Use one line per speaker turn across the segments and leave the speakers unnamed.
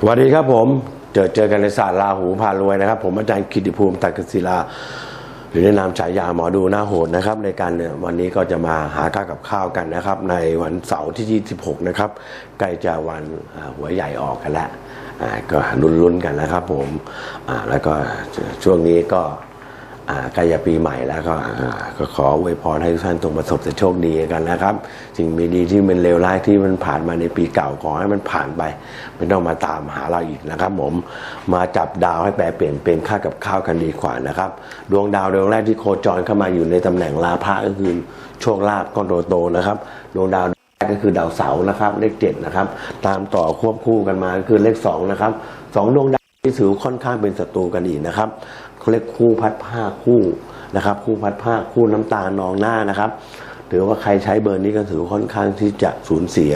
สวัสดีครับผม เจอเจอกันในศาสตร์ลาหูพารวยนะครับ ผมอาจารย์กิติภูมิตักศิลา หรือในนามฉายาหมอดูหน้าโหดนะครับ ในการเนี่ยวันนี้ก็จะมาหาข้าวกับข้าวกันนะครับ ในวันเสาร์ที่ 26 นะครับ ใกล้จะวันหัวใหญ่ออกกันแล้วก็ลุ้นๆกันนะครับผมแล้วก็ช่วงนี้ก็ ใกล้จะปีใหม่แล้วก็ก็ขออวยพรให้ทุกท่านจงประสบแต่โชคดีกันนะครับสิ่งไม่ดีที่มันเลวร้ายที่มันผ่านมาในปีเก่าขอให้มันผ่านไป ไม่ต้องมาตามหาเราอีกนะครับ ผมมาจับดาวให้แปลเปลี่ยนเป็นค่ากับข้าวกันดีกว่านะครับ ดวงดาวดวงแรกที่โคจรเข้ามาอยู่ในตำแหน่งลาภะก็คือโชคลาภก้อนโตๆนะครับดวงดาวก็คือดาวเสาร์นะครับ เลขเจ็ดนะครับ ตามต่อควบคู่กันมาก็คือเลขสองนะครับสองดวงดาวที่ถือค่อนข้างเป็นศัตรูกันอีกนะครับ เขาเรียกคู่พัดผ้าคู่นะครับ คู่พัดผ้าคู่น้ำตาลนองหน้านะครับถือว่าใครใช้เบอร์นี้ก็ถือค่อนข้างที่จะสูญเสีย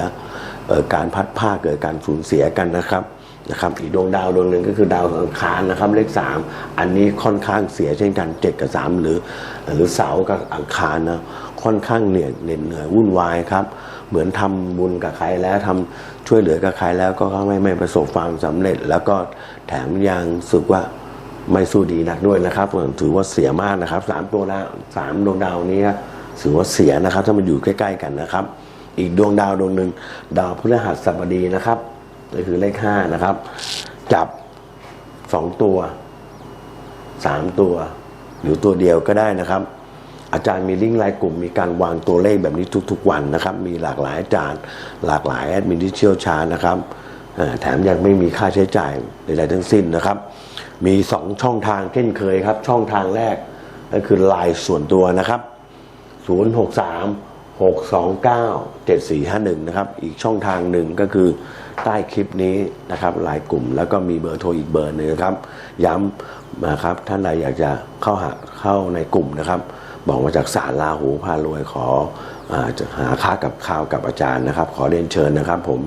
การพัดผ้าเกิดการสูญเสียกันนะครับนะครับอีกดวงดาวดวงหนึ่งก็คือดาวอังคารนะครับเลขสามอันนี้ค่อนข้างเสียเช่นกันเจ็ดกับสามหรือ หรือเสากับอังคารนะค่อนข้างเหนื่อยเหน็ดเหนื่อยวุ่นวายครับเหมือนทำบุญกับใครแล้วทำช่วยเหลือกับใครแล้วก็ไม่ไม่ประสบความสำเร็จ แล้วก็แถมยังสึกว่า ไม่สู้ดีนักด้วยนะครับถือว่าเสียมากนะครับสามตัวดาวสามดวงดาวนี้ถือว่าเสียนะครับ ถ้ามันอยู่ใกล้ ๆ กันนะครับ อีกดวงดาวดวงหนึ่งดาวพฤหัสบดีนะครับก็คือเลขห้านะครับ จับสองตัวสามตัวหรือตัวเดียวก็ได้นะครับ อาจารย์มีลิงก์ไลน์กลุ่มมีการวางตัวเลขแบบนี้ทุก ๆ วันนะครับ มีหลากหลายอาจารย์ หลากหลายแอดมินที่เชี่ยวชาญนะครับ แถมยังไม่มีค่าใช้จ่ายใดๆทั้งสิ้นนะครับ มี 2 ช่องทางเช่นเคยครับ ช่องทางแรกก็คือไลน์ส่วนตัวนะครับ 063 629 7451 นะครับ อีกช่องทางหนึ่งก็คือใต้คลิปนี้นะครับหลายกลุ่มแล้วก็มีเบอร์โทรอีกเบอร์หนึ่งนะครับ ย้ำนะครับท่านใดอยากจะเข้าหาเข้าในกลุ่มนะครับ บอกมาจากสารลาหูพารวยขออจะหาค่ากับข้าวกับอาจารย์นะครับ ขอเรียนเชิญนะครับ ผม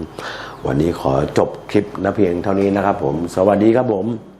วันนี้ขอจบคลิปนะเพียงเท่านี้นะครับ ผม สวัสดีครับผม